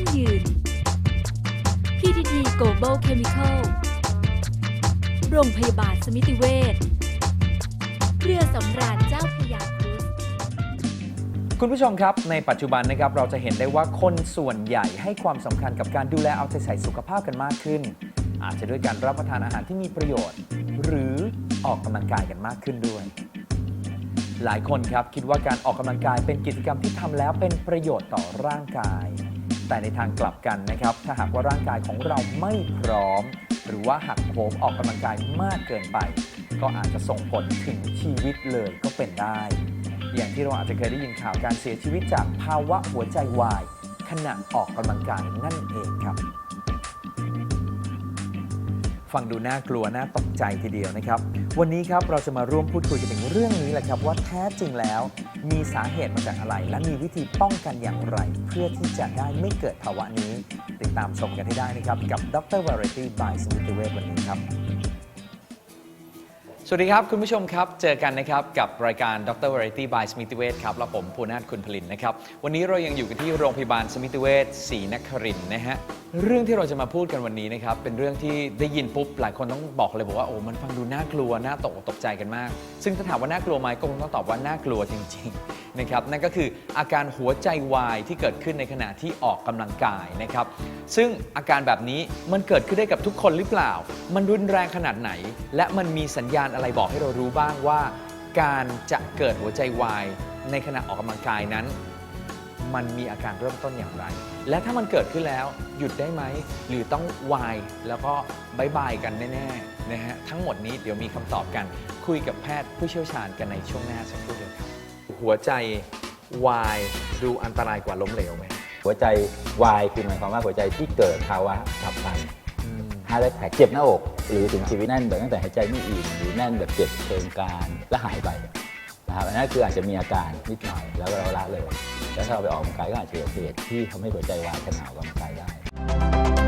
พลังที่ยั่งยืน PTT Global Chemical โรงพยาบาลสมิติเวชเรือสำราญเจ้าพระยาครุซคุณผู้ชมครับ ในปัจจุบันนะครับเราจะเห็นได้ว่าคนส่วนใหญ่ให้ความสำคัญกับการดูแลเอาใจใส่สุขภาพกันมากขึ้น อาจจะด้วยการรับประทานอาหารที่มีประโยชน์ หรือออกกำลังกายกันมากขึ้นด้วย หลายคนครับคิดว่าการออกกำลังกายเป็นกิจกรรมที่ทำแล้วเป็นประโยชน์ต่อร่างกาย แต่ในทางกลับกันนะครับ ถ้าหากว่าร่างกายของเราไม่พร้อม หรือว่าหักโหมออกกำลังกายมากเกินไป ก็อาจจะส่งผลถึงชีวิตเลยก็เป็นได้ อย่างที่เราอาจจะเคยได้ยินข่าวการเสียชีวิตจากภาวะหัวใจวาย ขณะออกกำลังกายนั่นเองครับ ฟังดูน่ากลัวน่าตกใจทีเดียวนะครับ วันนี้ครับเราจะมาร่วมพูดคุยกันถึงเรื่องนี้แหละครับ ว่าแท้จริงแล้วมีสาเหตุมาจากอะไร และมีวิธีป้องกันอย่างไร เพื่อที่จะได้ไม่เกิดภาวะนี้ ติดตามชมกันให้ได้นะครับ กับดร Variety by สมิติเวชวันนี้ครับ สวัสดีครับ คุณผู้ชมครับ เจอกันนะครับ กับรายการ Dr. Variety by สมิติเวชครับและผมภูนาถคุณผลินนะครับ วันนี้เรายังอยู่กันที่โรงพยาบาลสมิติเวชศรีนครินทร์นะฮะเรื่องที่เราจะมาพูดกันวันนี้นะครับ เป็นเรื่องที่ได้ยินปุ๊บ หลายคนต้องบอกเลยบอกว่าโอ้มันฟังดูน่ากลัวน่าตกตกใจกันมาก ซึ่งถ้าถามว่าน่ากลัวไหมก็คงต้องตอบว่าน่ากลัวจริงๆนะครับนั่นก็คืออาการหัวใจวายที่เกิดขึ้นในขณะที่ออกกำลังกายนะครับซึ่งอาการแบบนี้มันเกิดขึ้นได้กับทุกคนหรือเปล่า มันรุนแรงขนาดไหน และมันมีสัญญาณอะไรบอกให้เรารู้บ้างว่า การจะเกิดหัวใจวาย ในขณะออกกำลังกายนั้น มันมีอาการเริ่มต้นอย่างไร และถ้ามันเกิดขึ้นแล้วหยุดได้ไหม หรือต้องวายแล้วก็บายบายกันแน่ๆนะฮะทั้งหมดนี้เดี๋ยวมีคำตอบกัน คุยกับแพทย์ผู้เชี่ยวชาญกันในช่วงหน้าสักครู่เดียวครับ หัวใจวายดูอันตรายกว่าล้มเหลวไหมหัวใจวายคือหมายความว่าหัวใจที่เกิดภาวะฉับพลัน ฮาร์ดแท็กเจ็บหน้าอก หรือถึงชีวิตแน่นแบบตั้งแต่หายใจไม่อิ่มหรือแน่นแบบเจ็บเชิงการและหายไปนะครับอันนั้นคืออาจจะมีอาการนิดหน่อยแล้วเราละเลย แล้วถ้าเราไปออกกำลังกายก็อาจจะเกิดเหตุที่ทำให้หัวใจวายขณะออกกำลังกายได้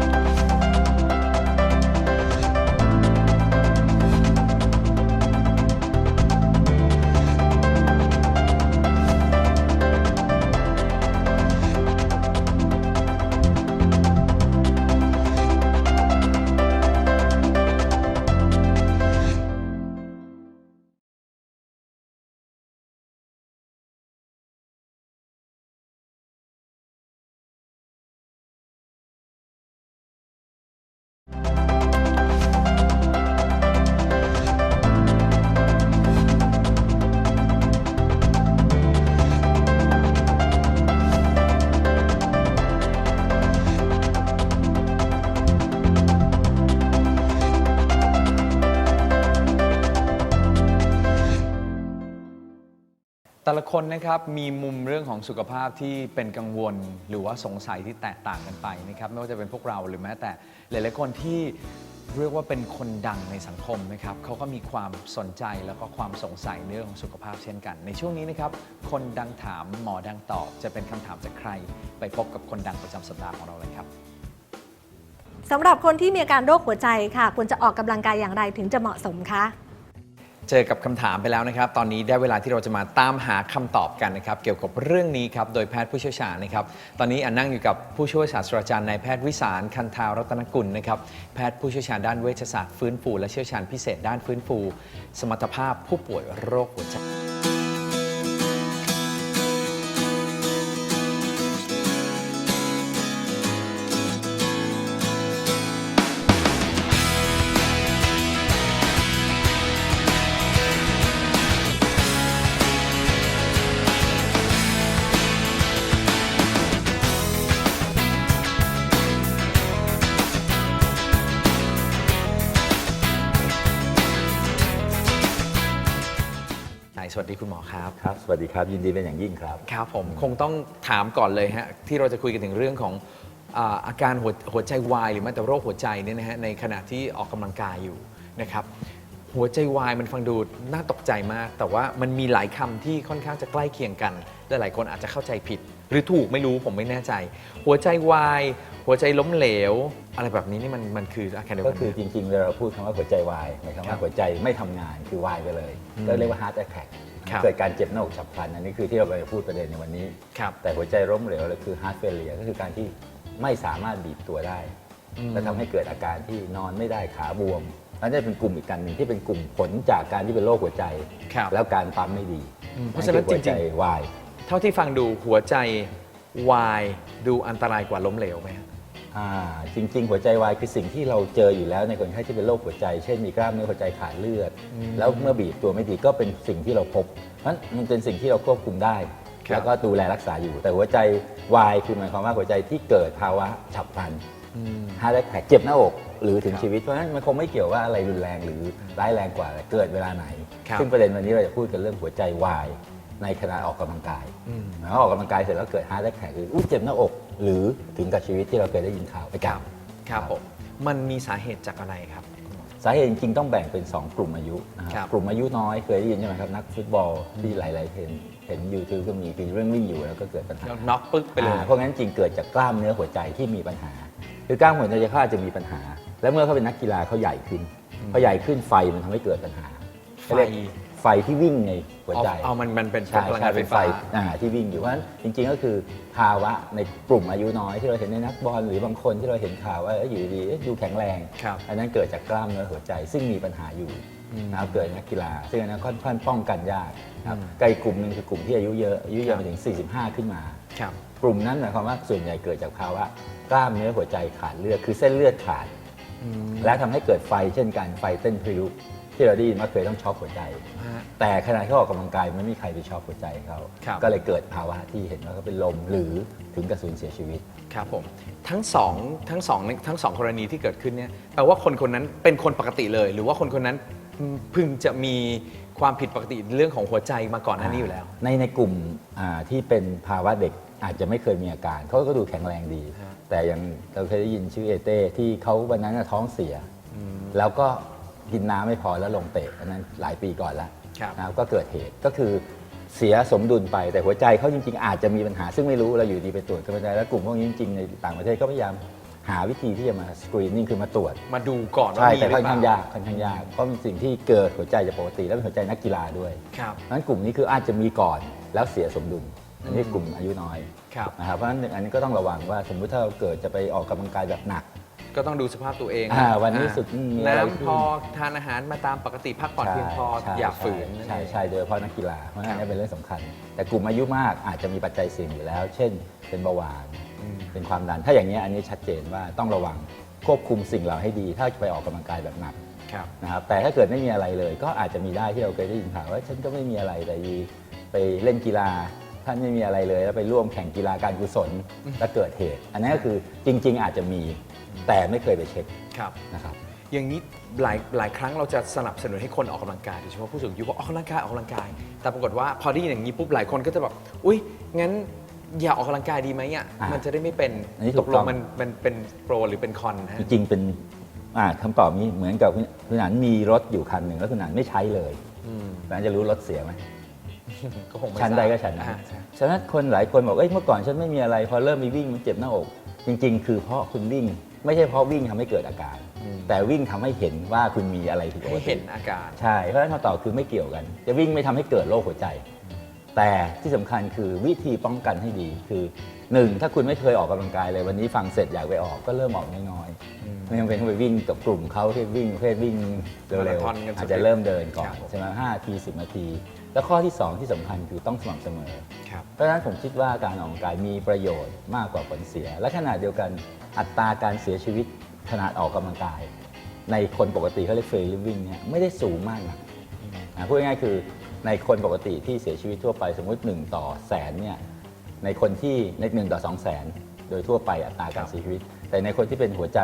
แต่ละคนนะครับมีมุมเรื่องของสุขภาพที่เป็นกังวล หรือว่าสงสัยที่แตกต่างกันไปนะครับไม่ว่าจะเป็นพวกเราหรือแม้แต่หลายๆคนที่เรียกว่าเป็นคนดังในสังคมนะครับเขาก็มีความสนใจแล้วก็ความสงสัยในเรื่องของสุขภาพเช่นกัน ในช่วงนี้นะครับคนดังถามหมอดังตอบ จะเป็นคำถามจากใคร ไปพบกับคนดังประจำสัปดาห์ของเราเลยครับสำหรับคนที่มีอาการโรคหัวใจค่ะควรจะออกกำลังกายอย่างไรถึงจะเหมาะสมคะ เจอกับคำถามไปแล้วนะครับ ตอนนี้ได้เวลาที่เราจะมาตามหาคำตอบกันนะครับ เกี่ยวกับเรื่องนี้ครับ โดยแพทย์ผู้เชี่ยวชาญนะครับ ตอนนี้อันนั่งอยู่กับผู้ช่วยศาสตราจารย์นายแพทย์วิสารคันทารัตนกุลนะครับ แพทย์ผู้เชี่ยวชาญด้านเวชศาสตร์ฟื้นฟูและเชี่ยวชาญพิเศษด้านฟื้นฟู สมรรถภาพผู้ป่วยโรคหัวใจ คุณหมอครับครับ สวัสดีครับ ยินดีเป็นอย่างยิ่งครับ ครับผมคงต้องถามก่อนเลยฮะที่เราจะคุยกันถึงเรื่องของอ่าอาการหัวหัวใจวายหรือแม้แต่โรคหัวใจเนี่ยนะฮะในขณะที่ออกกำลังกายอยู่นะครับหัวใจวายมันฟังดูน่าตกใจมาก แต่ว่ามันมีหลายคำที่ค่อนข้างจะใกล้เคียงกันและหลายคนอาจจะเข้าใจผิด หรือถูกไม่รู้ผมไม่แน่ใจ หัวใจวาย หัวใจล้มเหลว อะไรแบบนี้นี่มันมันคืออาการเดียวก็กันคือไหมจริงๆเวลาเราพูดคำว่าหัวใจวายหมายความครัว่าบหัวใจไม่ทำงานคือวายไปเลยอืมก็เรียกว่า heart attack ครับ เกิดการเจ็บหน้าอกฉับพลันอันนี้คือที่เราไปพูดประเด็นในวันนี้ครับแต่หัวใจล้มเหลวเลยคือ heart failure ก็คือการที่ไม่สามารถบีบตัวได้อืมและทำให้เกิดอาการที่นอนไม่ได้ขาบวมนั่นจะเป็นกลุ่มอีกการหนึ่งที่เป็นกลุ่มผลจากการที่เป็นโรคหัวใจครับแล้วการปั๊มไม่ดีอืมเพราะฉะนั้นคือหัวใจจริงวายเท่าที่ฟังดูหัวใจวายดูอันตรายกว่าล้มเหลวไหมฮะ อ่าจริง ๆ หัวใจวายคือสิ่งที่เราเจออยู่แล้วในคนไข้ที่เป็นโรคหัวใจ เช่นมีกล้ามเนื้อหัวใจขาดเลือด แล้วเมื่อบีบตัวไม่ดีก็เป็นสิ่งที่เราพบเพราะฉะนั้นมันเป็นสิ่งที่เราควบคุมได้ ครับแล้วก็ดูแลรักษาอยู่ แต่หัวใจวายคือหมายความว่าหัวใจที่เกิดภาวะฉับพลันอืมฮาร์ดแท็กเจ็บหน้าอก หรือถึงครับชีวิตเพราะฉะนั้นมันคงไม่เกี่ยวว่าอะไรรุนแรงหรือร้ายแรงกว่าแต่เกิดเวลาไหน ครับ ซึ่งประเด็นวันนี้เราจะพูดกันเรื่องหัวใจวายในขณะออกกำลังกาย อืมหมายความว่าออกกำลังกายเสร็จแล้วเกิดฮาร์ดแท็กคืออุ้ยเจ็บหน้าอก หรือถึงกับชีวิตที่เราเคยได้ยินข่าวไปคกัรับครับผมมันมีสาเหตุจากอะไรครับ สาเหตุจริงๆต้องแบ่งเป็น 2 กลุ่มอายุนะคครัรับบกลุ่มอายุน้อยเคยได้ยินใช่ไหมครับนักฟุตบอลที่หลาย ๆเห็นเห็นยูทูบก็มีคือเรื่องวิ่งอยู่แล้วก็เกิดปัญหาแล้วน็อกปึ๊กไปเลยอ่าพวกนั้นจริงเกิดจากกล้ามเนื้อหัวใจที่มีปัญหา คือกล้ามหัวใจเขาอาจจะมีปัญหา แล้วเมื่อเขาเป็นนักกีฬาเขาใหญ่ขึ้นพอใหญ่ขึ้นไฟมันทำให้เกิดปัญหาไฟเขาเรียก ไฟที่วิ่งในหัวใจเอาเอามันมันเป็นใช่พลังใช่งานไฟเป็นไฟฟ้า อ่าที่วิ่งอยู่เพราะฉะนั้นจริง ๆ ก็คือภาวะในกลุ่มอายุน้อยที่เราเห็นในนักบอลหรือบางคนที่เราเห็นข่าวว่าเอ้ยอยู่ดีๆเอ๊ะดูแข็งแรง ครับ อันนั้นเกิดจากกล้ามเนื้อหัวใจ ซึ่งมีปัญหาอยู่นะครับเกิดในนักกีฬา ซึ่งอันนั้นค่อนข้างป้องกันยากนะครับกับอีกกลุ่มหนึ่งคือกลุ่มที่อายุเยอะอายุเยครัอะบไปถึง 45 ขึ้นมา ครับ กลุ่มนั้นหมายความว่าส่วนใหญ่เกิดจากภาวะกล้ามเนื้อหัวใจขาดเลือดคือเส้นเลือดขาดอืมและทำให้เกิดไฟเช่นกันไฟเต้นพริ้ว ที่เราได้ยินว่าเคยต้องช็อกหัวใจฮะแต่ขณะที่เขาออกกำลังกายไม่มีใครไปช็อกหัวใจเขา ครับ ก็เลยเกิดภาวะที่เห็นว่าเขาเป็นลมหรือถึงกระสูญเสียชีวิต ครับผมทั้งสองทั้งสองทั้งสองกรณีที่เกิดขึ้นเนี่ยแปลว่าคนคนนั้นเป็นคนปกติเลย หรือว่าคนคนนั้นเพิ่งจะมีความผิดปกติเรื่องของหัวใจมาก่อนหน้านี้อยู่แล้ว ในในกลุ่มอ่าที่เป็นภาวะเด็กอาจจะไม่เคยมีอาการเขาก็ดูแข็งแรงดีฮะแต่อย่างเราเคยได้ยินชื่อเอเต้ที่เขาวันนั้นน่ะท้องเสีย แล้วก็ กินน้ำไม่พอแล้วลงเตะอันนั้นหลายปีก่อนแล้วครับนะครับก็เกิดเหตุก็คือเสียสมดุลไปแต่หัวใจเขาจริง ๆ อาจจะมีปัญหาซึ่งไม่รู้เราอยู่ดีไปตรวจก็ไม่ได้แล้วกลุ่มพวกนี้จริงๆในต่างประเทศก็พยายามหาวิธีที่จะมาสกรีนนิ่งคือมาตรวจ มาดูก่อนว่าใช่มีหแต่รือค่อนเปข้างล่ายากค่อนข้างยากเพราะเป็นสิ่งที่เกิดหัวใจจะปกติ แล้วเป็นหัวใจนักกีฬาด้วยครับ เพราะฉะนั้นกลุ่มนี้คืออาจจะมีก่อนแล้วเสียสมดุลอันนี้กลุ่มอายุน้อยครับ นะครับเพราะฉะนั้นอันนี้ก็ต้องระวังว่าสมมุติถ้าเราเกิดจะไปออกกำลังกายแบบหนัก ก็ต้องดูสภาพตัวเองอ่าวันนี้รู้สึกมีอะไรขึ้น น้ำพอทานอาหารมาตามปกติพักผ่อนเพียงพอใช่อย่าฝืนใช่ใช่โดยเฉพาะนักกีฬาเพราะฉะนั้นครับอันนี้เป็นเรื่องสำคัญ แต่กลุ่มอายุมากอาจจะมีปัจจัยเสี่ยงอยู่แล้ว เช่น เป็นเบาหวานอืม เป็นความดัน ถ้าอย่างนี้ยอันนี้ชัดเจนว่าต้องระวังควบคุมสิ่งเหล่าให้ดี ถ้าจะไปออกกำลังกายแบบหนักครับ นะครับแต่ถ้าเกิดไม่มีอะไรเลย ก็อาจจะมีได้ที่เราเคยได้ยินข่าวว่าฉันก็ไม่มีอะไรแต่ยีไปเล่นกีฬา ท่านไม่มีอะไรเลยแล้วไปร่วมแข่งกีฬาการกุศลแล้วเกิดเหตุ อันนี้นก็คือจริง ๆ อาจจะมีแต่ไม่เคยไปเช็คครับ นะครับ อย่างนี้หลายหลายครั้งเราจะสนับสนุนให้คนออกกำลังกายโดยเฉพาะผู้สูงอายุว่าออกกำลังกายออกกำลังกาย แต่ปรากฏว่าพอได้ยินอย่างนี้ปุ๊บหลายคนก็จะแบบอุ้ยงั้นอย่าออกกำลังกายดีไหมอะอ่ามันมันจะได้ไม่เป็นอันนี้ถูตกกลต้องงมันมันเป็นโปรหรือเป็นคอนฮะจริงๆเป็นอ่าคำตอบนี้เหมือนกับคุณคุณหนานมีรถอยู่คันหนึ่งแล้วคุณหนานไม่ใช้เลยอืม คุณหนานจะรู้รถเสียไหม ก็คงไม่ชั้นทราบใดก็ชั้นนั้นอ่าใช่ฉะนั้นคนหลายคนบอกเอ้ยเมื่อก่อนฉันไม่มีอะไร พอเริ่มมีวิ่งมันเจ็บหน้าอก จริง ๆ คือเพราะคุณวิ่ง ไม่ใช่เพราะวิ่งทำให้เกิดอาการ แต่วิ่งทำให้เห็นว่าคุณมีอะไรผิดปให้กเห็ตินอาการใช่เพราะฉะนั้นคำตอบคือไม่เกี่ยวกัน จะวิ่งไม่ทำให้เกิดโรคหัวใจ แต่ที่สำคัญคือวิธีป้องกันให้ดีคือหนึ่งถ้าคุณไม่เคยออกกำลังกายเลยวันนี้ฟังเสร็จอยากไปออกก็เริ่มออกน้อยๆไม่จำเป็นต้องไปวิ่งกับกลุ่มเขาที่วิ่งประเภทวิ่งเร็มาราวธอนกันๆอาจจะเริ่มเดินก่อคนรับผมใช่ไหมห้าทีสิบนาที แล้วข้อที่สองที่สำคัญคือต้องสม่ำเสมอครับเพราะฉะนั้นผมคิดว่าการออกกำลังกายมีประโยชน์มากกว่าผลเสีย และขณะเดียวกันอัตราการเสียชีวิตขนาดออกกำลังกาย ในคนปกติเขาเรียกเฟร l วิ่งเนี่ยไม่ได้สูงมากนักนะพูดง่ายๆคือในคนปกติที่เสียชีวิตทั่วไปสมมุติ 1 ต่อแสนเนี่ยในคนที่ในหนึ่งต่อสองแสนโดยทั่วไปอัตราการเสียชีวิต แต่ในคนที่เป็นหัวใจ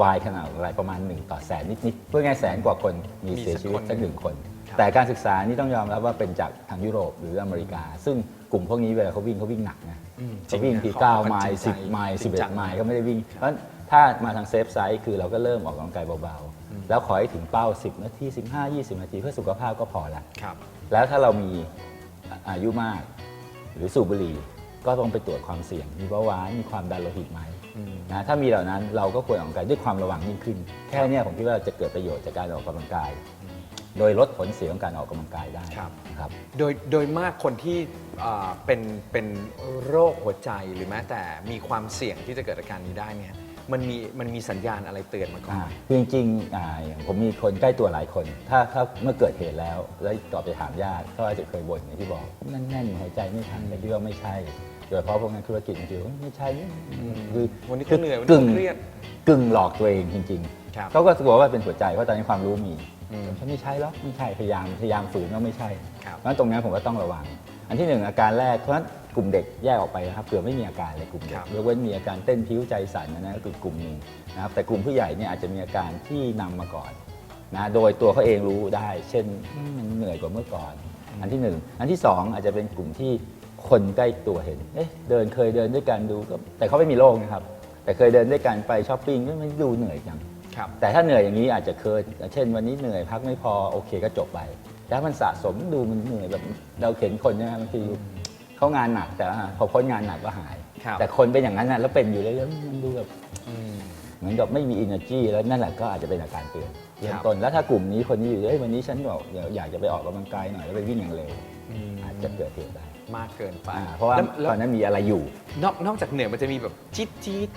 วายขนาดอะไรประมาณ 1 ต่อแสนนิดๆพูดง่ายๆแสนกว่าคนมีมีเสียชีวิตสัสักกคนหนึ่งคนครับ แต่การศึกษานี่ต้องยอมรับว่าเป็นจากทางยุโรปหรืออเมริกา ซึ่งกลุ่มพวกนี้เวลาเขาวิ่งเขาวิ่งหนักนะอืมเขาวิ่งจริทีงนะเก้าเขาไมจริล์งสิบใจไมล์จริสิบงเอ็จัดงไมล์ก็ไม่ได้วิ่ง เพราะฉะนั้นถ้ามาทางเซฟไซด์คือเราก็เริ่มออกกำลังกายเบาๆ แล้วขอให้ถึงเป้า 10 นาที 15 20 นาทีเพื่อสุขภาพก็พอละครับแล้วถ้าเรามีอายุมาก หรือสูบบุหรี่ก็ต้องไปตรวจความเสี่ยง มีเบาหวานมีความดันโลหิตไหมอืมนะถ้ามีเหล่านั้นเราก็ควรออกกำลังกายด้วยความระวังยิ่งขึ้น แค่เนี้ผมคิดว่าจะเกิดประโยชน์จากการออกกำลังกาย โดยลดผลเสียของการออกกำลังกายได้ครับนะครับ โดยโดยมากคนที่อ่าเป็นเป็นโรคหัวใจหรือแม้แต่มีความเสี่ยงที่จะเกิดอาการนี้ได้เนี่ยมันมีมันมีสัญญาณอะไรเตือนมาก่อนอ่าคือจริงๆอ่าอย่างผมมีคนใกล้ตัวหลายคน ถ้าถ้าเมื่อเกิดเหตุแล้ว แล้วต่อไปถามญาติก็อาจจะเคยบ่นอย่างที่บอกแน่นๆหัวใจไม่ทันแต่คิดว่าไม่ใช่ โดยเฉพาะพวกนักธุรกิจจริงๆไม่ใช่นี่คือวันนี้ก็เหนื่อยวันนี้กึ่งก็เครียดกึ่งหลอกตัวเองจริงครับ ๆเขาก็กลัวว่าเป็นหัวใจเพราะตอนนี้ความรู้มีอืม ฉันไม่ใช่หรอกไม่ใช่พยายามพยายามฝืนว่าไม่ใช่ครับเพราะฉะนั้นตรงนี้ผมก็ต้องระวัง อันที่หนึ่งอาการแรกเพราะฉะนั้นกลุ่มเด็กแยกออกไปนะครับเผื่อไม่มีอาการเลยกลุ่มเด็คกรับยกเว้นมีอาการเต้นพิ้วใจสั่นนะนะก็คือกลุ่มหนึ่งนะครับแต่กลุ่มผู้ใหญ่เนี่ยอาจจะมีอาการที่นำมาก่อนนะโดยตัวเขาเองรู้ได้ เช่นอืมมันเหนื่อยกว่าเมื่อก่อน อันที่หนึ่งอันที่สองอาจจะเป็นกลุ่มที่คนใกล้ตัวเห็นเอ๊ะเดินเคยเดินด้วยกันดูก็แต่เขาไม่มีโรคนะครับแต่เคยเดินด้วยกันไปช้อปปิ้งก็ไม่ดูเหนื่อยจัง ครับ แต่ถ้าเหนื่อยอย่างนี้อาจจะเคย เช่นวันนี้เหนื่อยพักไม่พอโอเคก็จบไป แต่ถ้ามันสะสมดูมันเหนื่อยแบบเราเข็นคนใช่ไหมบางทีเขางานหนักแต่ว่าพอพ้นงานหนักก็หาย ครับ แต่คนเป็นอย่างนั้นนะแล้วเป็นอยู่เรื่อยๆมันดูแบบอืมเหมือนกับไม่มี energy แล้วนั่นแหละก็อาจจะเป็นอาการเตือนเริ่คมรับต้นแล้วถ้ากลุ่มนี้คนนี้อยู่เอ้ยวันนี้ฉันบอกเดี๋ยวอยากจะไปออกกำลังกายหน่อยแล้วไปวิ่งอย่างเร็วอืมอาจจะเกิดเหตุได้มากเกินไปอ่าเพราะว่าแล้วแล้วตอนนั้นมีอะไรอยู่ นอกนอกจากเหนื่อยมันจะมีแบบจี๊ดจี๊ด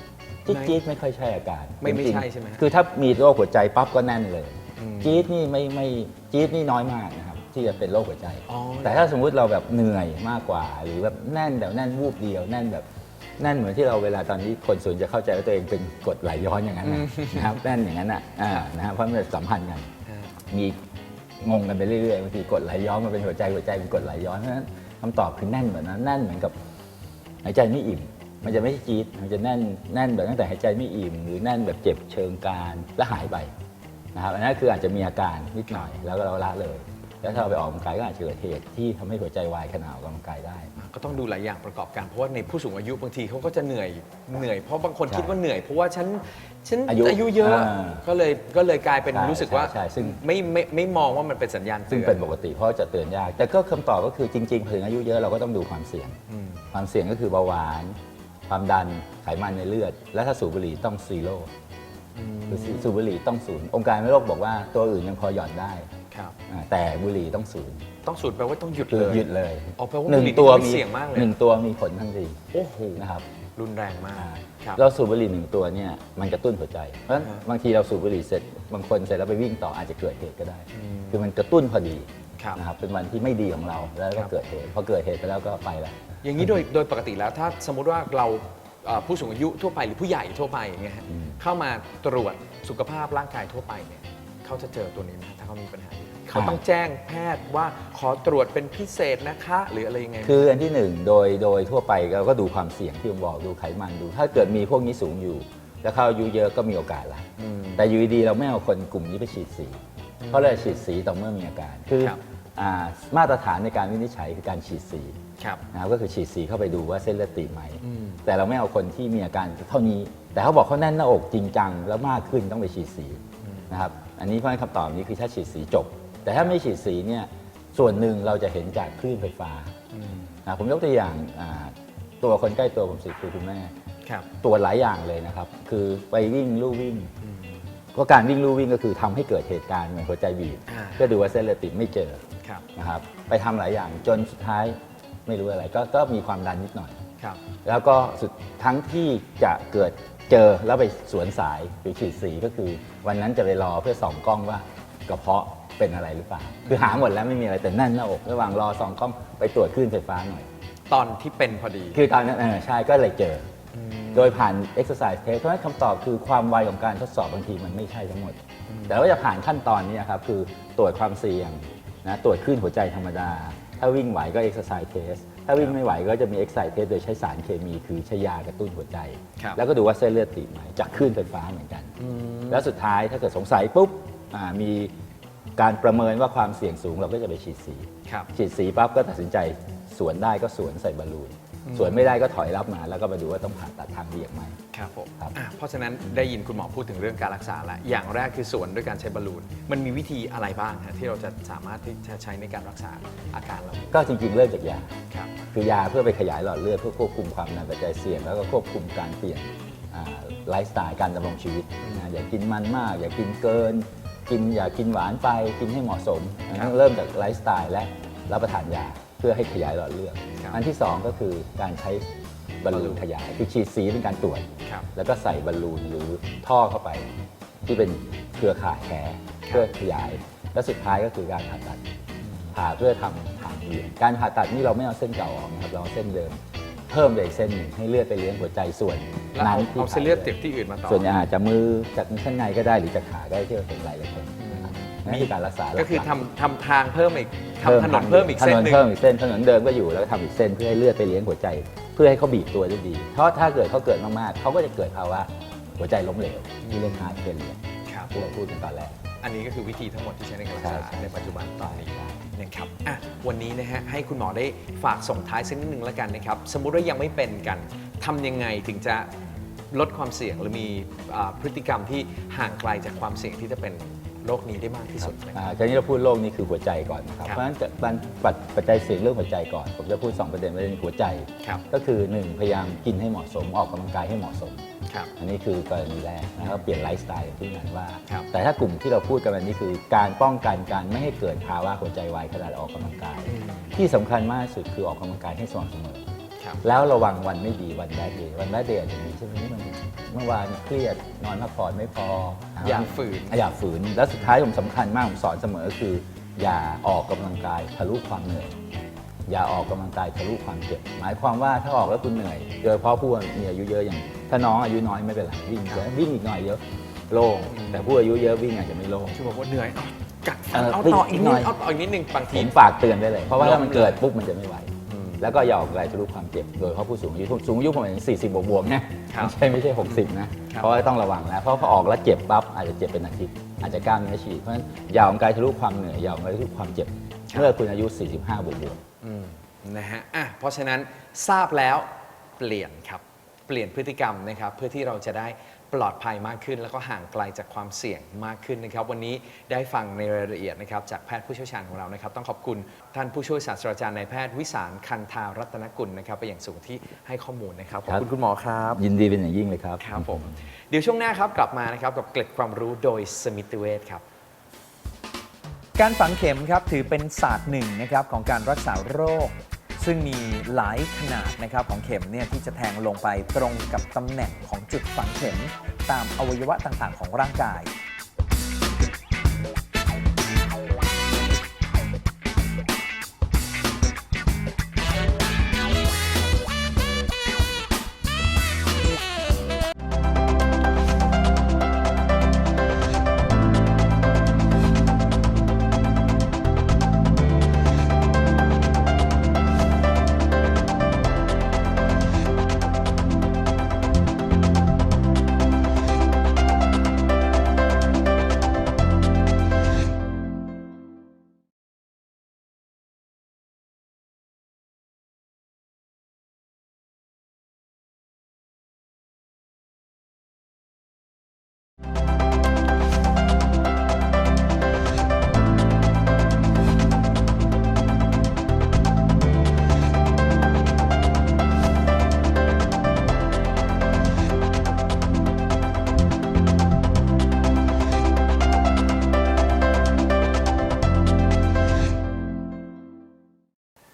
จี๊ดไหมจี๊ดไม่ค่อยใช่อาการไม่ไม่จริงๆใช่ใช่ไหมฮะคือถ้ามีโรคหัวใจปั๊บก็แน่นเลยอืมจี๊ดนี่ไม่ไม่จี๊ดนี่น้อยมากนะครับที่จะเป็นโรคหัวใจอ๋อแต่ถ้าสมมุติเราแบบเหนื่อยมากกว่า หรือแบบแน่นแบบแน่นวูบเดียวแน่นแบบแน่นเหมือนที่เราเวลาตอนนี้คนส่วนจะเข้าใจว่าตัวเองเป็นกรดไหลย้อนอย่างนั้นนะนะครับแน่นอย่างนั้นอะอ่านะครับเพราะมันสัมพันธ์กันอ่ามีงงกันไปเรื่อยๆบางทีกดไหลย้อนมันเป็นหัวใจหัวใจเป็นกดไหลย้อนเพราะฉะนั้นคำตอบคือแน่นแบบนั้นแน่นเหมือนกับหายใจไม่อิ่ม มันจะไม่ใช่จี๊ดมันจะแน่นแน่นแบบตั้งแต่หายใจไม่อิ่ม หรือแน่นแบบเจ็บเชิงกรานแล้วหายไปนะครับอันนั้นคืออาจจะมีอาการนิดหน่อยแล้วก็เราละเลย แล้วถ้าเราไปออกกำลังกายก็อาจจะเกิดเหตุที่ทำให้หัวใจวายขณะออกกำลังกายได้ ก็ต้องดูหลายอย่างประกอบกันเพราะว่าในผู้สูงอายุบางทีเขาก็จะเหนื่อยเหนื่อยเพราะบางคนใช่คิดว่าเหนื่อยเพราะว่าฉันฉันอายุอายุเยอะอ่าก็เลยก็เลยกลายเป็นใช่รู้สึกว่าใช่ใช่ซึ่ง ไม่ไม่ไม่มองว่ามันเป็นสัญญาณซึ่งตือเป็นปกติเพราะจะเตือนยาก แต่ก็คำตอบก็คือจริงๆพอถึงอายุเยอะเราก็ต้องดูความเสี่ยงอืมความเสี่ยงก็คือเบาหวาน ความดันไขมันในเลือด และถ้าสูบบุหรี่ต้องซีโร่คือสูบบุหรี่ต้องศูนย์องค์การไม่โลกบอกว่าตัวอื่นยังพอหย่อนได้ครับอ่าแต่บุหรี่ต้องศูนย์ต้องสูตรแปลว่าต้องหยุดคือเลยหยุดเลยอ๋อแปลว่าหนึ่งบุหรี่ตัวนี่มีเสี่ยงมากเลยหนึ่งตัวมีผลทันทีโอ้โหนะครับรุนแรงมากอ่าครับเราสูบบุหรี่หนึ่งตัวเนี่ยมันกระตุ้นหัวใจ เพราะฉะนั้นอ่าบางทีเราสูบบุหรี่เสร็จบางคนเสร็จแล้วไปวิ่งต่ออาจจะเกิดเหตุก็ได้อืมคือมันกระตุ้นพอดี ครับ นะครับเป็นวันที่ไม่ดีของเราแล้วครัก็บเกิดเหตุพอเกิดเหตุไปแล้วก็ไปแล้ว อย่างนี้โดยโดยปกติแล้วถ้าสมมุติว่าเราเอ่อผู้สูงอายุทั่วไปหรือผู้ใหญ่ทั่วไปอย่างเงี้ยฮะอืม เข้ามาตรวจสุขภาพร่างกายทั่วไปเนี่ยเขาจะเจอตัวนี้ไหมถ้าเขามีปัญหานี้เขาต้องแจ้งแพทย์ว่าขอตรวจเป็นพิเศษนะคะ หรืออะไรยังไงไหม คืออันที่หนึ่งโดยโดยทั่วไปเราก็ดูความเสี่ยงที่ผมบอกดูไขมันดู ถ้าเกิดมีพวกนี้สูงอยู่ แล้วเขาอายุเยอะก็มีโอกาสละอืมแต่อยู่ดีๆเราไม่เอาคนกลุ่มนี้ไปฉีดสี เพราะเราฉีดสีต่อเมื่อมีอาการ คือครับอ่ามาตรฐานในการวินิจฉัยคือการฉีดสีครับนะครับก็คือฉีดสีเข้าไปดูว่าเส้นเลือดตีบไหมอืมแต่เราไม่เอาคนที่มีอาการเท่านี้ แต่เขาบอกเขาแน่นหน้าอกจริงจังแล้วมากขึ้นต้องไปฉีดสีนะครับอันนี้เพราะฉะนั้นคำตอบนี้คือถ้าฉีดสีจบ แต่ถ้าไม่ฉีดสีเนี่ยส่วนหนึ่งเราจะเห็นจากคลื่นไฟฟ้าอืมนะผมยกตัวอย่างอ่าตัวคนใกล้ตัวผมสิคือคุณแม่ครับตัวจหลายอย่างเลยนะครับ คือไปวิ่งลู่วิ่ง ก็การวิ่งลู่วิ่งก็คือทำให้เกิดเหตุการณ์เหมือนหัวใจบีบอ่าก็ดูว่าเส้นเลือดติดไม่เจอครับนะครับไปทำหลายอย่างจนสุดท้ายไม่รู้อะไรก็ก็มีความดันนิดหน่อยครับแล้วก็สุดทั้งที่จะเกิดเจอแล้วไปสวนสายหรือฉีดสีก็คือ วันนั้นจะไปรอเพื่อส่องกล้องว่ากระเพาะเป็นอะไรหรือเปล่า คือหาหมดแล้วไม่มีอะไรแต่แน่นหน้าอกระหว่างรอส่องกล้องไปตรวจคลื่นไฟฟ้าหน่อย ตอนที่เป็นพอดี คือตอนนั้นเออใช่ก็เลยเจออ โดยผ่าน exercise test เพราะฉะนั้นคำตอบคือความไวของการทดสอบบางทีมันไม่ใช่ทั้งหมด แต่ว่าจะผ่านขั้นตอนนี้ครับคือตรวจความเสี่ยงนะตรวจคลื่นหัวใจธรรมดา ถ้าวิ่งไหวก็ exercise test ถ้าวิ่งไม่ไหวก็จะมี exercise test โดยใช้สารเคมีคือใช้ยากระตุ้นหัวใจ ครับ แล้วก็ดูว่าเส้นเลือดตีบไหมจากคลื่นไฟฟ้าเหมือนกัน แล้วสุดท้ายถ้าเกิดสงสัยปุ๊บอ่ามีการประเมินว่าความเสี่ยงสูงเราก็จะไปฉีดสี ครับ ฉีดสีปั๊บก็ตัดสินใจสวนได้ก็สวนใส่บอลลูน สวนไม่ได้ก็ถอยรับมาแล้วก็มาดูว่าต้องผ่าตัดทางเบี่ยงไหม ครับผมครับ อะเพราะฉะนั้นได้ยินคุณหมอพูดถึงเรื่องการรักษาแล้วอย่างแรกคือสวนด้วยการใช้บอลลูน มันมีวิธีอะไรบ้างฮะที่เราจะสามารถที่จะใช้ในการรักษาอาการเราก็จริงๆ เริ่มจากยา ครับ คือยาเพื่อไปขยายหลอดเลือดเพื่อควบคุมความดันปัจจัยเสี่ยง แล้วก็ควบคุมการเปลี่ยนอ่าไลฟ์สไตล์การดำรงชีวิตนะอย่ากินมันมาก อย่ากินเกิน กินอย่ากินหวานไปกินให้เหมาะสมอันนั้นเริ่มจากไลฟ์สไตล์และ รับประทานยาเพื่อให้ขยายหลอดเลือดครับอันที่สองก็คือการใช้บอลลูนขยาย คือฉีดสีเป็นการตรวจครับแล้วก็ใส่บอลลูนหรือท่อเข้าไป ที่เป็นเครือข่ายแขเพื่อขยาย และสุดท้ายก็คือการผ่าตัดผ่าเพื่อทำทางเลี้ยงการผ่าตัดนี่เราไม่เอาเส้นเก่าออกนะครับเราเอาเส้นเดิมเพิ่มไปอีกเส้นหนึ่งให้เลือดไปเลี้ยงหัวใจส่วนแล้วนั้เอานที่เอาเส้นเลือดเจ็บที่อื่นมาต่อส่วนใหญ่อาจจะมือจากข้างในก็ได้หรือจากขาได้ที่เราเห็นหลายหลายคน นะครับนั่นคือการรักษาก็คือหลัทำทำทางเพิ่มอีกๆทำถนนเพิ่มอีกเส้นหนึ่งถเพิ่มอีกเส้นถนนเดิมก็อยู่แล้วก็ทำอีกเส้นเพื่อให้เลือดไปเลี้ยงหัวใจ เพื่อให้เขาบีบตัวได้ดี เพราะถ้าเกิดเขาเกิดมากๆเขาก็จะเกิดภาวะหัวใจล้มเหลวที่เรียกฮาร์ดเฟลเลียครับที่เราพูดกันตอนแรกอันนี้ก็คือวิธีทั้งหมดที่ใช้ในการรักษาใช่ใช่ในปัจจุบันตอนนี้นะครับอะวันนี้นะฮะให้คุณหมอได้ฝากส่งท้ายสักนิดหนึ่งแล้วกันนะครับสมมุติว่ายังไม่เป็นกันทำยังไงถึงจะลดความเสี่ยงหรือมีอ่าพฤติกรรมที่ห่างไกลจากความเสี่ยงที่จะเป็น โรคนี้ได้มากที่สุดนะคอ่ารับ ทีนี้เราพูดโรคนี้คือหัวใจก่อนนะครับ ครับเพราะฉะนั้นจะปัจปัจปัจจัยเสี่ยงเรื่องหัวใจก่อน ผมจะพูด 2 ประเด็นประเด็นหัวใจ ครับ ก็คือ 1 พยายามกินให้เหมาะสม ออกกำลังกายให้เหมาะสม ครับ อันนี้คือกรณีแรกนะครับเปลี่ยนไลฟ์สไตล์อย่างที่นั้นว่า ครับ แต่ถ้ากลุ่มที่เราพูดกันวันนี้คือ การป้องกันการไม่ให้เกิดภาวะหัวใจวายขณะออกกำลังกาย อืมที่สำคัญมากที่สุดคือออกกำลังกายให้สม่ำเสมอ ครับ แล้วระวังวันไม่ดีวันแบดเดย์วันแบดเดย์อาจจะมีเช่นนี้มัน เมื่อวานเครียดนอนพักผ่อนไม่พออย่าฝืน อย่าฝืน แล้วสุดท้ายผมสำคัญมากผมสอนเสมอคือ อย่าออกกำลังกายทะลุความเหนื่อยอย่าออกกำลังกายทะลุความเจ็บ หมายความว่าถ้าออกแล้วคุณเหนื่อยโดยเฉพาะผู้มีอายุเยอะอย่าง ถ้าน้องอายุน้อยไม่เป็นไรวิ่งเยอะวิ่งอีกหน่อยเยอะโล่งแต่ผู้อายุเยอะวิ่งอาจจะไม่โล่งที่บอกว่าเหนื่อยเอากัดฟันเออเอาต่ออีกหน่นิอดยเอาต่ออีกนิดหนึ่งบางผทีมฝากเตือนได้เลย เพราะว่าล้มถ้ามันเกิดเลยปุ๊บมันจะไม่ไหวอืม แล้วก็อย่าออกกำลังกายทะลุความเจ็บโดยเฉพาะผู้สูงอายุสูงอายุผมเห็น40 บวกบวกๆนะครับไม่ใช่ไม่ใช่ 60 นะครับเพราะว่าต้องระวังนะเพราะพอออกแล้วเจ็บปั๊บอาจจะเจ็บเป็นอาทิตย์อาจจะกล้ามเนื้อฉีกเพราะฉะนั้นอย่าออกกำลังกายทะลุความเหนื่อยอย่าออกกำลังกายทะลุความเจ็บเมื่อคุณอายุ 45 บวกบวกอืมนะฮะอะเพราะฉะนั้นทราบแล้วเปลี่ยนครับ เปลี่ยนพฤติกรรมนะครับ เพื่อที่เราจะได้ ปลอดภัยมากขึ้น แล้วก็ห่างไกลจากความเสี่ยงมากขึ้นนะครับ วันนี้ได้ฟังในรายละเอียดนะครับจากแพทย์ผู้เชี่ยวชาญของเรานะครับ ต้องขอบคุณท่านผู้ช่วยศาสตราจารย์นายแพทย์วิสารคันธารัตนกุลนะครับไปอย่างสูงที่ให้ข้อมูลนะครับขอบคุณคุณหมอครับยินดีเป็นอย่างยิ่งเลยครับครับผมเดี๋ยวช่วงหน้าครับกลับมานะครับกับเกล็ดความรู้โดยสมิติเวชครับการฝังเข็มครับถือเป็นศาสตร์หนึ่งนะครับของการรักษาโรค ซึ่งมีหลายขนาดนะครับของเข็มเนี่ยที่จะแทงลงไปตรงกับตำแหน่งของจุดฝังเข็ม ตามอวัยวะต่างๆ ของร่างกาย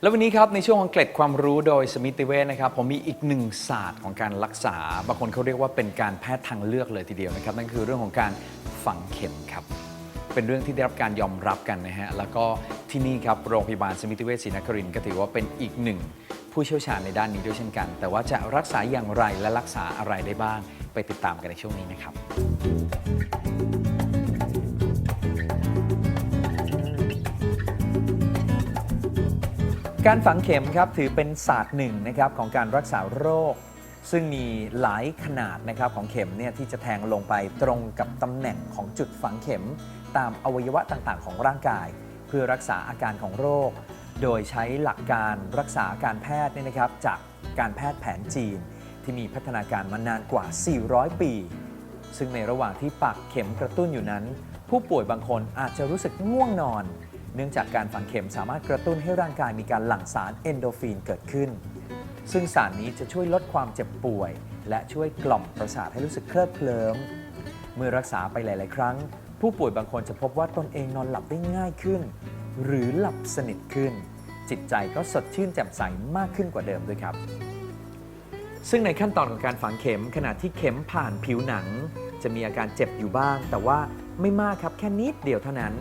แล้ววันนี้ครับในช่วงของเกล็ดความรู้โดยสมิติเวชนะครับผมมีอีกหนึ่งศาสตร์ของการรักษา บางคนเขาเรียกว่าเป็นการแพทย์ทางเลือกเลยทีเดียวนะครับ นั่นคือเรื่องของการฝังเข็มครับ เป็นเรื่องที่ได้รับการยอมรับกันนะฮะแล้วก็ที่นี่ครับโรงพยาบาลสมิติเวชศรีนครินทร์ก็ถือว่าเป็นอีกหนึ่งผู้เชี่ยวชาญในด้านนี้ด้วยเช่นกัน แต่ว่าจะรักษาอย่างไรและรักษาอะไรได้บ้าง ไปติดตามกันในช่วงนี้นะครับ การฝังเข็มครับถือเป็นศาสตร์หนึ่งนะครับของการรักษาโรค ซึ่งมีหลายขนาดนะครับของเข็มเนี่ยที่จะแทงลงไปตรงกับตำแหน่งของจุดฝังเข็ม ตามอวัยวะต่างๆ ของร่างกาย เพื่อรักษาอาการของโรค โดยใช้หลักการรักษาการแพทย์เนี่ยนะครับจากการแพทย์แผนจีน ที่มีพัฒนาการมานานกว่า 400 ปี ซึ่งในระหว่างที่ปักเข็มกระตุ้นอยู่นั้น ผู้ป่วยบางคนอาจจะรู้สึกง่วงนอน เนื่องจากการฝังเข็มสามารถกระตุ้นให้ร่างกายมีการหลั่งสารเอนโดฟินเกิดขึ้น ซึ่งสารนี้จะช่วยลดความเจ็บป่วย และช่วยกล่อมประสาทให้รู้สึกเคลิบเคลิ้ม เมื่อรักษาไปหลาย ๆ ครั้ง ผู้ป่วยบางคนจะพบว่าตนเองนอนหลับได้ง่ายขึ้น หรือหลับสนิทขึ้น จิตใจก็สดชื่นแจ่มใสมากขึ้นกว่าเดิมด้วยครับ ซึ่งในขั้นตอนของการฝังเข็มขณะที่เข็มผ่านผิวหนัง จะมีอาการเจ็บอยู่บ้าง แต่ว่าไม่มากครับแค่นิดเดียวเท่านั้น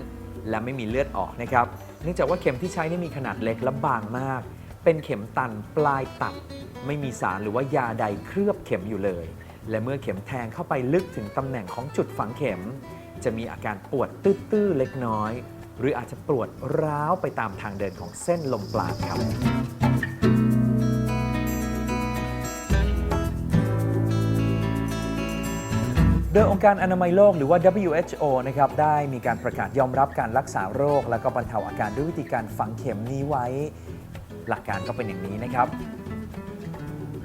และไม่มีเลือดออกนะครับ เนื่องจากว่าเข็มที่ใช้นี่มีขนาดเล็กและบางมาก เป็นเข็มตันปลายตัด ไม่มีสารหรือว่ายาใดเคลือบเข็มอยู่เลย และเมื่อเข็มแทงเข้าไปลึกถึงตำแหน่งของจุดฝังเข็ม จะมีอาการปวดตื้อๆเล็กน้อย หรืออาจจะปวดร้าวไปตามทางเดินของเส้นลมปราณครับ โดยองค์การอนามัยโลกหรือว่า WHO นะครับได้มีการประกาศยอมรับการรักษาโรค และก็บรรเทาอาการด้วยวิธีการฝังเข็มนี้ไว้ หลักการก็เป็นอย่างนี้นะครับ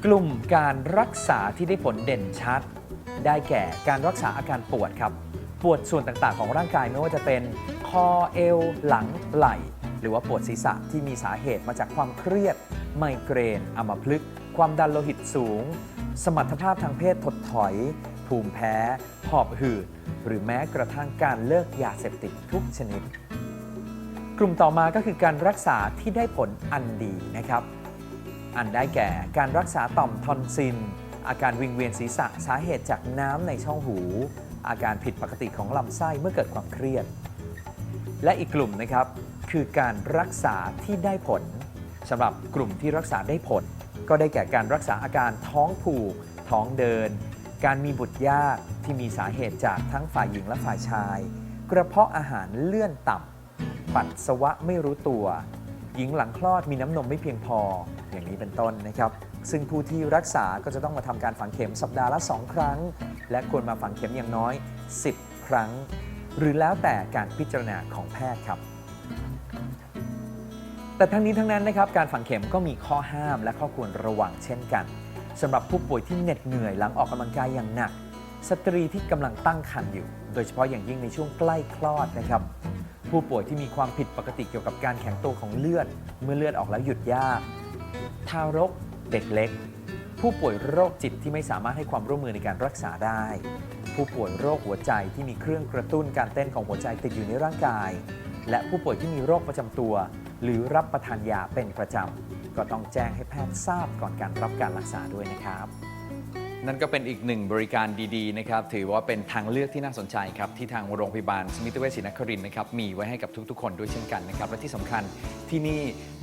กลุ่มการรักษาที่ได้ผลเด่นชัด ได้แก่การรักษาอาการปวดครับ ปวดส่วนต่างๆ ของร่างกายไม่ว่าจะเป็นคอเอว หลังไหล่ หรือว่าปวดศีรษะที่มีสาเหตุมาจากความเครียด ไมเกรนอัมพฤกษ์ความดันโลหิตสูง สมรรถภาพทางเพศถดถอย ภูมิแพ้ หอบหืด หรือแม้กระทั่งการเลิกยาเสพติดทุกชนิด กลุ่มต่อมาก็คือการรักษาที่ได้ผลอันดีนะครับ อันได้แก่การรักษาต่อมทอนซิลอาการวิงเวียนศีรษะสาเหตุจากน้ำในช่องหู อาการผิดปกติของลำไส้เมื่อเกิดความเครียด และอีกกลุ่มนะครับคือการรักษาที่ได้ผลสำหรับกลุ่มที่รักษาได้ผล ก็ได้แก่การรักษาอาการท้องผูก ท้องเดิน การมีบุตรยากที่มีสาเหตุจากทั้งฝ่ายหญิงและฝ่ายชาย กระเพาะอาหารเลื่อนต่ำ ปัสสาวะไม่รู้ตัว หญิงหลังคลอดมีน้ำนมไม่เพียงพอ อย่างนี้เป็นต้นนะครับ ซึ่งผู้ที่รักษาก็จะต้องมาทำการฝังเข็มสัปดาห์ละ 2 ครั้ง และควรมาฝังเข็มอย่างน้อย 10 ครั้ง หรือแล้วแต่การพิจารณาของแพทย์ครับแต่ทั้งนี้ทั้งนั้นนะครับการฝังเข็มก็มีข้อห้ามและข้อควรระวังเช่นกัน สำหรับผู้ป่วยที่เหน็ดเหนื่อยหลังออกกำลังกายอย่างหนัก สตรีที่กำลังตั้งครรภ์อยู่ โดยเฉพาะอย่างยิ่งในช่วงใกล้คลอดนะครับ ผู้ป่วยที่มีความผิดปกติเกี่ยวกับการแข็งตัวของเลือด เมื่อเลือดออกแล้วหยุดยาก ทารก เด็กเล็ก ผู้ป่วยโรคจิตที่ไม่สามารถให้ความร่วมมือในการรักษาได้ ผู้ป่วยโรคหัวใจที่มีเครื่องกระตุ้นการเต้นของหัวใจติดอยู่ในร่างกาย และผู้ป่วยที่มีโรคประจำตัว หรือรับประทานยาเป็นประจำ ก็ต้องแจ้งให้แพทย์ทราบก่อนการรับการรักษาด้วยนะครับ นั่นก็เป็นอีกหนึ่งบริการดีๆนะครับ ถือว่าเป็นทางเลือกที่น่าสนใจครับ ที่ทางโรงพยาบาลสมิติเวชศรีนครินทร์นะครับ มีไว้ให้กับทุกๆ คนด้วยเช่นกันนะครับ และที่สำคัญที่นี่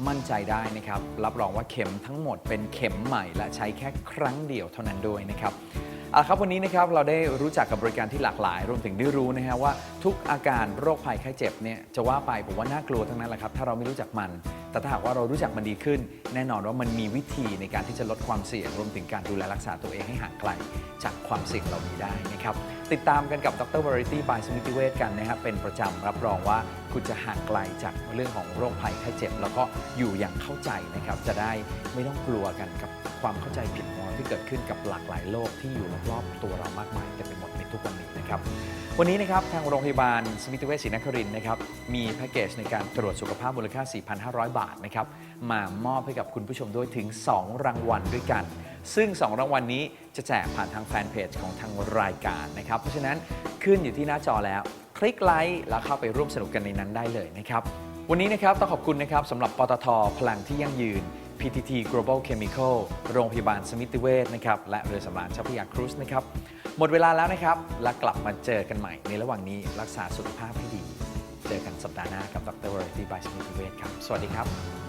มั่นใจได้นะครับ รับรองว่าเข็มทั้งหมดเป็นเข็มใหม่ และใช้แค่ครั้งเดียวเท่านั้นด้วยนะครับ เอาละครับวันนี้นะครับเราได้รู้จักกับบริการที่หลากหลาย รวมถึงได้รู้นะฮะว่าทุกอาการโรคภัยไข้เจ็บเนี่ยจะว่าไปผมว่าน่ากลัวทั้งนั้นแหละครับถ้าเราไม่รู้จักมัน แต่ถ้าหากว่าเรารู้จักมันดีขึ้น แน่นอนว่ามันมีวิธีในการที่จะลดความเสี่ยงรวมถึงการดูแลรักษาตัวเองให้ห่างไกลจากความเสี่ยงเหล่านี้ได้นะครับติดตามกันกับดร Variety by สมิติเวชกันนะครับเป็นประจำรับรองว่าคุณจะห่างไกลจากเรื่องของโรคภัยไข้เจ็บ แล้วก็อยู่อย่างเข้าใจนะครับจะได้ไม่ต้องกลัวกันกับความเข้าใจผิด ที่เกิดขึ้นกับหลากหลายโรคที่อยู่รอบๆตัวเรามากมายเต็มไปหมดในทุกวันนี้นะครับ วันนี้นะครับทางโรงพยาบาลสมิติเวชศรีนครินทร์นะครับมีแพ็กเกจในการตรวจสุขภาพมูลค่า 4,500 บาทนะครับมามอบให้กับคุณผู้ชมด้วยถึง 2 รางวัลด้วยกัน ซึ่ง 2 รางวัลนี้จะแจกผ่านทางแฟนเพจของทางรายการนะครับ เพราะฉะนั้นขึ้นอยู่ที่หน้าจอแล้ว คลิกไลค์แล้วเข้าไปร่วมสนุกกันในนั้นได้เลยนะครับวันนี้นะครับต้องขอบคุณนะครับสำหรับปตทพลังที่ยั่งยืน PTT Global Chemical โรงพยาบาลสมิติเวชนะครับ และเรือสำราญเจ้าพระยาครูสนะครับ หมดเวลาแล้วนะครับ และกลับมาเจอกันใหม่ในระหว่างนี้รักษาสุขภาพให้ดี เจอกันสัปดาห์หน้ากับดรวร r ตี้บายสมิติเวชครับ สวัสดีครับ